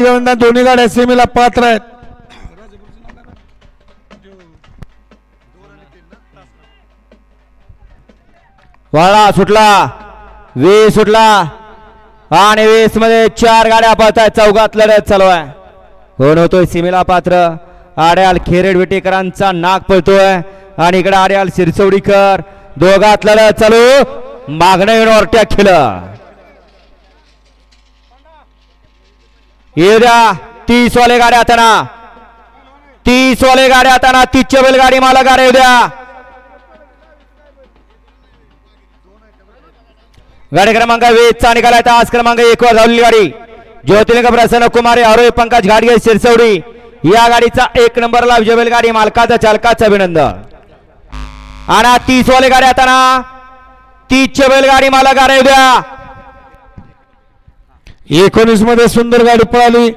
यंदा दोन्ही गाड्या सेमीला पात्र आहेत वाळा सुटला वीस सुटला आणि वीसमध्ये चार गाड्या पळत आहेत चौघात लढत चालू आहे कोण होतोय सीमेला पात्र आड्याल खेरेड विटेकरांचा नाक पळतोय आणि इकडे आड्याल शिरसवडीकर दोघात लढत चालू मागणं येऊन केलं येऊ द्या. तीस वाले गाड्या आता तीस वाले गाड्या आता तीसच्या बैलगाडी मला गाड्या येऊ द्या. गाडी क्रमांक वीस चा निघाला आज क्रमांक एक वर धावलेली गाडी. ज्योतिलिंग प्रसन्न कुमारी आरोही पंकज घाटगे शिरसवडी. या गाडीचा एक नंबरला विजय बैलगाडी मालकाचा चालकाचं अभिनंदन. आणि तीस वाले गाड्या आता तीसचे बैलगाडी मला गाड्या येऊ द्या. एकोणीसमध्ये सुंदर गाडी पळाली.